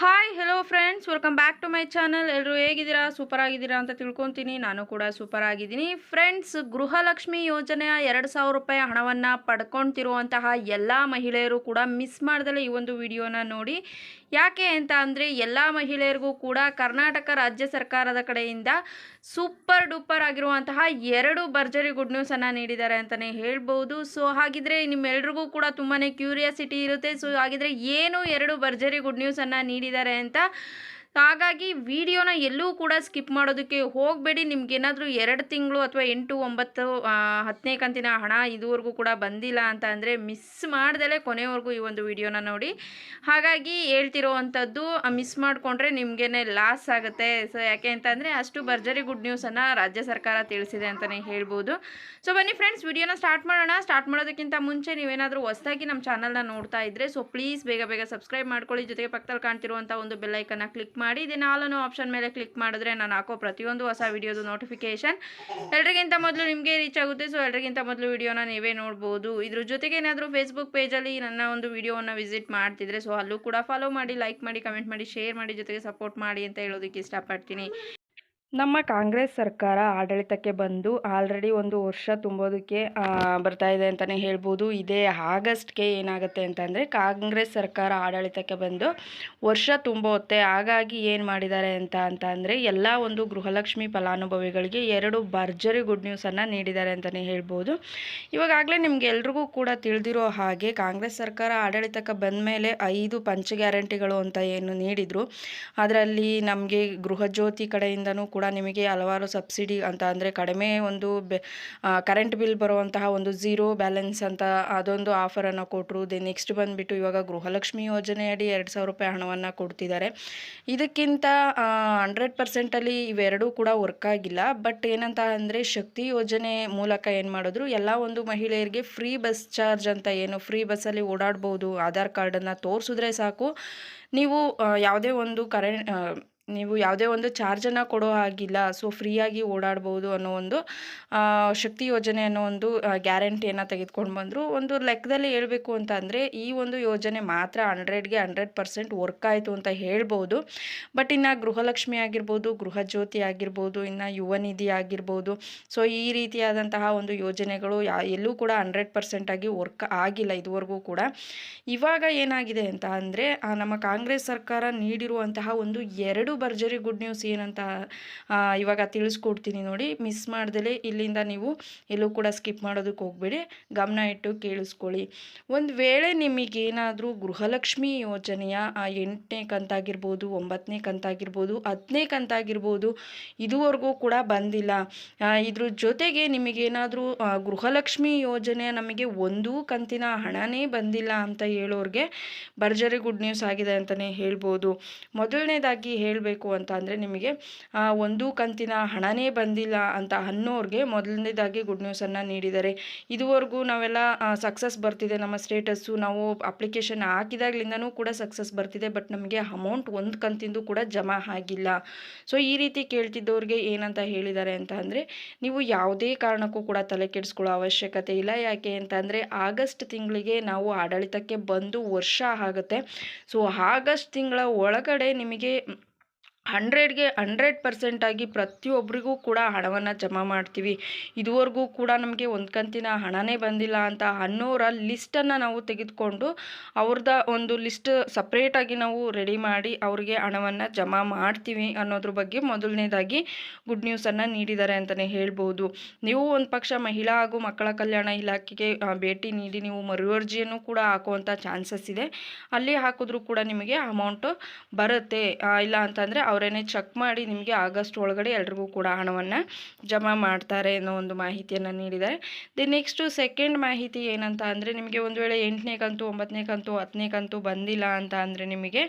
Hi hello friends welcome back to my channel ಎಲ್ಲರೂ ಹೇಗಿದ್ದೀರಾ? Super ಆಗಿದ್ದೀರಾ ಅಂತ ತಿಳ್ಕೊತೀನಿ. ನಾನು ಕೂಡ ಸೂಪರ್ ಆಗಿದ್ದೀನಿ ಫ್ರೆಂಡ್ಸ್ ಗೃಹಲಕ್ಷ್ಮಿ ಯೋಜನೆಯ ಎರಡು ಸಾವಿರ ರೂಪಾಯಿ ಹಣವನ್ನು ಪಡ್ಕೊತಿರುವಂತಹ ಎಲ್ಲ ಮಹಿಳೆಯರು ಕೂಡ ಮಿಸ್ ಮಾಡ್ದಲೇ ಈ ಒಂದು ವಿಡಿಯೋನ ನೋಡಿ. ಯಾಕೆ ಅಂತ ಅಂದರೆ ಎಲ್ಲ ಮಹಿಳೆಯರಿಗೂ ಕೂಡ ಕರ್ನಾಟಕ ರಾಜ್ಯ ಸರ್ಕಾರದ ಕಡೆಯಿಂದ ಸೂಪರ್ ಡೂಪರ್ ಆಗಿರುವಂತಹ ಎರಡು ಭರ್ಜರಿ ಗುಡ್ ನ್ಯೂಸನ್ನು ನೀಡಿದ್ದಾರೆ ಅಂತಲೇ ಹೇಳ್ಬೋದು. ಸೊ ಹಾಗಿದ್ರೆ ನಿಮ್ಮೆಲ್ರಿಗೂ ಕೂಡ ತುಂಬಾ ಕ್ಯೂರಿಯಾಸಿಟಿ ಇರುತ್ತೆ. ಸೊ ಹಾಗಿದ್ರೆ ಏನು ಎರಡು ಭರ್ಜರಿ ಗುಡ್ ನ್ಯೂಸನ್ನು ನೀಡಿದ್ದಾರೆ ಅಂತ ಹಾಗಾಗಿ ವಿಡಿಯೋನ ಎಲ್ಲೂ ಕೂಡ ಸ್ಕಿಪ್ ಮಾಡೋದಕ್ಕೆ ಹೋಗಬೇಡಿ. ನಿಮ್ಗೇನಾದರೂ ಎರಡು ತಿಂಗಳು ಅಥವಾ ಎಂಟು, ಒಂಬತ್ತು ಹತ್ತನೇ ಕಂತಿನ ಹಣ ಇದುವರೆಗೂ ಕೂಡ ಬಂದಿಲ್ಲ ಅಂತ ಅಂದರೆ ಮಿಸ್ ಮಾಡ್ದಲೇ ಕೊನೆವರೆಗೂ ಈ ಒಂದು ವಿಡಿಯೋನ ನೋಡಿ. ಹಾಗಾಗಿ ಹೇಳ್ತಿರೋ ಅಂಥದ್ದು ಮಿಸ್ ಮಾಡಿಕೊಂಡ್ರೆ ನಿಮಗೇನೆ ಲಾಸ್ ಆಗುತ್ತೆ. ಸೊ ಯಾಕೆ ಅಂತಂದರೆ ಅಷ್ಟು ಭರ್ಜರಿ ಗುಡ್ ನ್ಯೂಸನ್ನು ರಾಜ್ಯ ಸರ್ಕಾರ ತಿಳಿಸಿದೆ ಅಂತಲೇ ಹೇಳ್ಬೋದು. ಸೊ ಬನ್ನಿ ಫ್ರೆಂಡ್ಸ್ ವಿಡಿಯೋನ ಸ್ಟಾರ್ಟ್ ಮಾಡೋಣ. ಸ್ಟಾರ್ಟ್ ಮಾಡೋದಕ್ಕಿಂತ ಮುಂಚೆ ನೀವೇನಾದರೂ ಹೊಸದಾಗಿ ನಮ್ಮ ಚಾನಲ್ನ ನೋಡ್ತಾ ಇದ್ದರೆ ಸೊ ಪ್ಲೀಸ್ ಬೇಗ ಬೇಗ ಸಬ್ಸ್ಕ್ರೈಬ್ ಮಾಡ್ಕೊಳ್ಳಿ. ಜೊತೆಗೆ ಪಕ್ಕದಲ್ಲಿ ಕಾಣ್ತಿರುವಂಥ ಒಂದು ಬೆಲ್ಲೈಕನ್ನ ಕ್ಲಿಕ್ ಮಾಡಿ ಇದನ್ನು ಆಪ್ಷನ್ ಮೇಲೆ ಕ್ಲಿಕ್ ಮಾಡಿದ್ರೆ ನಾನು ಹಾಕೋ ಪ್ರತಿಯೊಂದು ಹೊಸ ವಿಡಿಯೋದು ನೋಟಿಫಿಕೇಶನ್ ಎಲ್ರಿಗಿಂತ ಮೊದಲು ನಿಮಗೆ ರೀಚ್ ಆಗುತ್ತೆ ಸೊ ಎಲ್ರಿಗಿಂತ ಮೊದಲು ವಿಡಿಯೋನ ನೀವೇ ನೋಡ್ಬೋದು. ಇದ್ರ ಜೊತೆಗೆ ಏನಾದರೂ ಫೇಸ್ಬುಕ್ ಪೇಜಲ್ಲಿ ನನ್ನ ಒಂದು ವಿಡಿಯೋವನ್ನು ವಿಸಿಟ್ ಮಾಡ್ತಿದ್ರೆ ಸೊ ಅಲ್ಲೂ ಕೂಡ ಫಾಲೋ ಮಾಡಿ ಲೈಕ್ ಮಾಡಿ ಕಮೆಂಟ್ ಮಾಡಿ ಶೇರ್ ಮಾಡಿ, ಜೊತೆಗೆ ಸಪೋರ್ಟ್ ಮಾಡಿ ಅಂತ ಹೇಳೋದಕ್ಕೆ ಇಷ್ಟಪಡ್ತೀನಿ. ನಮ್ಮ ಕಾಂಗ್ರೆಸ್ ಸರ್ಕಾರ ಆಡಳಿತಕ್ಕೆ ಬಂದು ಆಲ್ರೆಡಿ ಒಂದು ವರ್ಷ ತುಂಬೋದಕ್ಕೆ ಬರ್ತಾ ಇದೆ ಅಂತಲೇ ಹೇಳ್ಬೋದು. ಇದೇ ಆಗಸ್ಟ್ಗೆ ಏನಾಗುತ್ತೆ ಅಂತಂದರೆ ಕಾಂಗ್ರೆಸ್ ಸರ್ಕಾರ ಆಡಳಿತಕ್ಕೆ ಬಂದು ವರ್ಷ ತುಂಬೋತ್ತೆ. ಹಾಗಾಗಿ ಏನು ಮಾಡಿದ್ದಾರೆ ಅಂತ ಅಂತ ಅಂದರೆ ಎಲ್ಲ ಒಂದು ಗೃಹಲಕ್ಷ್ಮಿ ಫಲಾನುಭವಿಗಳಿಗೆ ಎರಡು ಭರ್ಜರಿ ಗುಡ್ ನ್ಯೂಸನ್ನು ನೀಡಿದ್ದಾರೆ ಅಂತಲೇ ಹೇಳ್ಬೋದು. ಇವಾಗಲೇ ನಿಮ್ಗೆ ಎಲ್ರಿಗೂ ಕೂಡ ತಿಳಿದಿರೋ ಹಾಗೆ ಕಾಂಗ್ರೆಸ್ ಸರ್ಕಾರ ಆಡಳಿತಕ್ಕೆ ಬಂದ ಮೇಲೆ ಐದು ಪಂಚ ಗ್ಯಾರಂಟಿಗಳು ಅಂತ ಏನು ನೀಡಿದರು. ಅದರಲ್ಲಿ ನಮಗೆ ಗೃಹಜ್ಯೋತಿ ಕಡೆಯಿಂದನೂ ಕೂಡ ನಿಮಗೆ ಹಲವಾರು ಸಬ್ಸಿಡಿ ಅಂತ ಅಂದರೆ ಕಡಿಮೆ ಒಂದು ಕರೆಂಟ್ ಬಿಲ್ ಬರುವಂತಹ ಒಂದು ಝೀರೋ ಬ್ಯಾಲೆನ್ಸ್ ಅಂತ ಅದೊಂದು ಆಫರನ್ನು ಕೊಟ್ಟರು ದೆ ನೆಕ್ಸ್ಟ್ ಬಂದುಬಿಟ್ಟು ಇವಾಗ ಗೃಹಲಕ್ಷ್ಮಿ ಯೋಜನೆಯಡಿ ಎರಡು ಸಾವಿರ ರೂಪಾಯಿ ಹಣವನ್ನು ಕೊಡ್ತಿದ್ದಾರೆ. ಇದಕ್ಕಿಂತ ಹಂಡ್ರೆಡ್ ಪರ್ಸೆಂಟಲ್ಲಿ ಇವೆರಡೂ ಕೂಡ ವರ್ಕ್ ಆಗಿಲ್ಲ. ಬಟ್ ಏನಂತ ಅಂದರೆ ಶಕ್ತಿ ಯೋಜನೆ ಮೂಲಕ ಏನು ಮಾಡಿದ್ರು, ಎಲ್ಲ ಒಂದು ಮಹಿಳೆಯರಿಗೆ ಫ್ರೀ ಬಸ್ ಚಾರ್ಜ್ ಅಂತ ಏನು ಫ್ರೀ ಬಸ್ಸಲ್ಲಿ ಓಡಾಡ್ಬೋದು, ಆಧಾರ್ ಕಾರ್ಡನ್ನು ತೋರಿಸಿದ್ರೆ ಸಾಕು. ನೀವು ಯಾವುದೇ ಒಂದು ಕರೆಂಟ್ ನೀವು ಯಾವುದೇ ಒಂದು ಚಾರ್ಜನ್ನು ಕೊಡೋ ಹಾಗಿಲ್ಲ, ಸೊ ಫ್ರೀಯಾಗಿ ಓಡಾಡ್ಬೋದು ಅನ್ನೋ ಒಂದು ಶಕ್ತಿ ಯೋಜನೆ ಅನ್ನೋ ಒಂದು ಗ್ಯಾರಂಟಿಯನ್ನು ತೆಗೆದುಕೊಂಡು ಬಂದರು. ಒಂದು ಲೆಕ್ಕದಲ್ಲಿ ಹೇಳಬೇಕು ಅಂತ ಅಂದರೆ, ಈ ಒಂದು ಯೋಜನೆ ಮಾತ್ರ ಹಂಡ್ರೆಡ್ಗೆ ಹಂಡ್ರೆಡ್ ಪರ್ಸೆಂಟ್ ವರ್ಕ್ ಆಯಿತು ಅಂತ ಹೇಳ್ಬೋದು. ಬಟ್ ಇನ್ನು ಗೃಹಲಕ್ಷ್ಮಿ ಆಗಿರ್ಬೋದು, ಗೃಹಜ್ಯೋತಿ ಆಗಿರ್ಬೋದು, ಇನ್ನು ಯುವ ನಿಧಿ ಆಗಿರ್ಬೋದು, ಸೊ ಈ ರೀತಿಯಾದಂತಹ ಒಂದು ಯೋಜನೆಗಳು ಯಾ, ಎಲ್ಲೂ ಕೂಡ ಹಂಡ್ರೆಡ್ ಪರ್ಸೆಂಟ್ ಆಗಿ ವರ್ಕ್ ಆಗಿಲ್ಲ ಇದುವರೆಗೂ ಕೂಡ. ಇವಾಗ ಏನಾಗಿದೆ ಅಂತ ಅಂದರೆ ನಮ್ಮ ಕಾಂಗ್ರೆಸ್ ಸರ್ಕಾರ ನೀಡಿರುವಂತಹ ಒಂದು ಎರಡು ಭರ್ಜರಿ ಗುಡ್ ನ್ಯೂಸ್ ಏನಂತ ಇವಾಗ ತಿಳಿಸ್ಕೊಡ್ತೀನಿ ನೋಡಿ. ಮಿಸ್ ಮಾಡ್ದಲೇ ಇಲ್ಲಿಂದ ನೀವು ಎಲ್ಲೂ ಕೂಡ ಸ್ಕಿಪ್ ಮಾಡೋದಕ್ಕೆ ಹೋಗಬೇಡಿ. ಗಮನ ಇಟ್ಟು ಕೇಳಿಸ್ಕೊಳ್ಳಿ. ಒಂದು ವೇಳೆ ನಿಮಗೇನಾದರೂ ಗೃಹಲಕ್ಷ್ಮಿ ಯೋಜನೆಯ ಎಂಟನೇ ಕಂತಾಗಿರ್ಬೋದು, ಒಂಬತ್ತನೇ ಕಂತಾಗಿರ್ಬೋದು, ಹತ್ತನೇ ಕಂತಾಗಿರ್ಬೋದು, ಇದುವರೆಗೂ ಕೂಡ ಬಂದಿಲ್ಲ. ಇದ್ರ ಜೊತೆಗೆ ನಿಮಗೇನಾದರೂ ಗೃಹಲಕ್ಷ್ಮಿ ಯೋಜನೆ ನಮಗೆ ಒಂದೂ ಕಂತಿನ ಹಣನೇ ಬಂದಿಲ್ಲ ಅಂತ ಹೇಳೋರಿಗೆ ಭರ್ಜರಿ ಗುಡ್ ನ್ಯೂಸ್ ಆಗಿದೆ ಅಂತಲೇ ಹೇಳ್ಬೋದು. ಮೊದಲನೇದಾಗಿ ಹೇಳಬೇಕು ಅಂತ ಅಂದರೆ ನಿಮಗೆ ಒಂದು ಕಂತಿನ ಹಣನೇ ಬಂದಿಲ್ಲ ಅಂತ ಅನ್ನೋರಿಗೆ ಮೊದಲನೇದಾಗಿ ಗುಡ್ ನ್ಯೂಸನ್ನು ನೀಡಿದ್ದಾರೆ ಇದುವರೆಗೂ ನಾವೆಲ್ಲ ಸಕ್ಸಸ್ ಬರ್ತಿದೆ, ನಮ್ಮ ಸ್ಟೇಟಸ್ಸು ನಾವು ಅಪ್ಲಿಕೇಶನ್ ಹಾಕಿದಾಗ್ಲಿಂದನೂ ಕೂಡ ಸಕ್ಸಸ್ ಬರ್ತಿದೆ ಬಟ್ ನಮಗೆ ಅಮೌಂಟ್ ಒಂದು ಕಂತಿಂದು ಕೂಡ ಜಮಾ ಆಗಿಲ್ಲ. ಸೊ ಈ ರೀತಿ ಕೇಳ್ತಿದ್ದವ್ರಿಗೆ ಏನಂತ ಹೇಳಿದ್ದಾರೆ ಅಂತ ಅಂದರೆ, ನೀವು ಯಾವುದೇ ಕಾರಣಕ್ಕೂ ಕೂಡ ತಲೆ ಕೆಡಿಸ್ಕೊಳ್ಳೋ ಅವಶ್ಯಕತೆ ಇಲ್ಲ. ಯಾಕೆ ಅಂತ ಅಂದರೆ, ಆಗಸ್ಟ್ ತಿಂಗಳಿಗೆ ನಾವು ಆಡಳಿತಕ್ಕೆ ಬಂದು ವರ್ಷ ಆಗುತ್ತೆ. ಸೊ ಆಗಸ್ಟ್ ತಿಂಗಳ ಒಳಗಡೆ ನಿಮಗೆ ಹಂಡ್ರೆಡ್ಗೆ ಹಂಡ್ರೆಡ್ ಪರ್ಸೆಂಟಾಗಿ ಪ್ರತಿಯೊಬ್ಬರಿಗೂ ಕೂಡ ಹಣವನ್ನು ಜಮಾ ಮಾಡ್ತೀವಿ. ಇದುವರೆಗೂ ಕೂಡ ನಮಗೆ ಒಂದು ಕಂತಿನ ಹಣನೇ ಬಂದಿಲ್ಲ ಅಂತ ಅನ್ನೋರ ಲಿಸ್ಟನ್ನು ನಾವು ತೆಗೆದುಕೊಂಡು ಅವ್ರದ್ದ ಒಂದು ಲಿಸ್ಟ್ ಸಪ್ರೇಟಾಗಿ ನಾವು ರೆಡಿ ಮಾಡಿ ಅವ್ರಿಗೆ ಹಣವನ್ನು ಜಮಾ ಮಾಡ್ತೀವಿ ಅನ್ನೋದ್ರ ಬಗ್ಗೆ ಮೊದಲನೇದಾಗಿ ಗುಡ್ ನ್ಯೂಸನ್ನು ನೀಡಿದ್ದಾರೆ ಅಂತಲೇ ಹೇಳ್ಬೋದು. ನೀವು ಒಂದು ಪಕ್ಷ ಮಹಿಳಾ ಹಾಗೂ ಮಕ್ಕಳ ಕಲ್ಯಾಣ ಇಲಾಖೆಗೆ ಭೇಟಿ ನೀಡಿ ನೀವು ಮರುವರ್ಜಿಯನ್ನು ಕೂಡ ಹಾಕುವಂಥ ಚಾನ್ಸಸ್ ಇದೆ. ಅಲ್ಲಿ ಹಾಕಿದ್ರೂ ಕೂಡ ನಿಮಗೆ ಅಮೌಂಟು ಬರುತ್ತೆ. ಇಲ್ಲ ಅಂತಂದರೆ ಅವರೇನೆ ಚೆಕ್ ಮಾಡಿ ನಿಮಗೆ ಆಗಸ್ಟ್ ಒಳಗಡೆ ಎಲ್ರಿಗೂ ಕೂಡ ಹಣವನ್ನು ಜಮಾ ಮಾಡ್ತಾರೆ ಅನ್ನೋ ಒಂದು ಮಾಹಿತಿಯನ್ನು ನೀಡಿದ್ದಾರೆ. ದಿ ನೆಕ್ಸ್ಟು ಸೆಕೆಂಡ್ ಮಾಹಿತಿ ಏನಂತ ಅಂದರೆ ನಿಮಗೆ ಒಂದು ವೇಳೆ ಎಂಟನೇ ಕಂತು ಒಂಬತ್ತನೇ ಕಂತು, ಹತ್ತನೇ ಕಂತು ಬಂದಿಲ್ಲ ಅಂತ ಅಂದರೆ ನಿಮಗೆ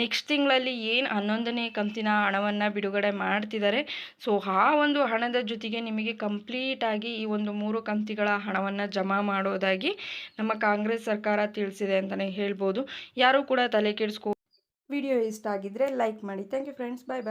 ನೆಕ್ಸ್ಟ್ ತಿಂಗಳಲ್ಲಿ ಏನು ಹನ್ನೊಂದನೇ ಕಂತಿನ ಹಣವನ್ನು ಬಿಡುಗಡೆ ಮಾಡ್ತಿದ್ದಾರೆ. ಸೊ ಆ ಒಂದು ಹಣದ ಜೊತೆಗೆ ನಿಮಗೆ ಕಂಪ್ಲೀಟಾಗಿ ಈ ಒಂದು ಮೂರು ಕಂತಿಗಳ ಹಣವನ್ನು ಜಮಾ ಮಾಡೋದಾಗಿ ನಮ್ಮ ಕಾಂಗ್ರೆಸ್ ಸರ್ಕಾರ ತಿಳಿಸಿದೆ ಅಂತಲೇ ಹೇಳ್ಬೋದು. ಯಾರೂ ಕೂಡ ತಲೆ ಕೆಡಿಸ್ಕೊ ವಿಡಿಯೋ ಇಷ್ಟ ಆಗಿದ್ರೆ ಲೈಕ್ ಮಾಡಿ. Thank you friends bye bye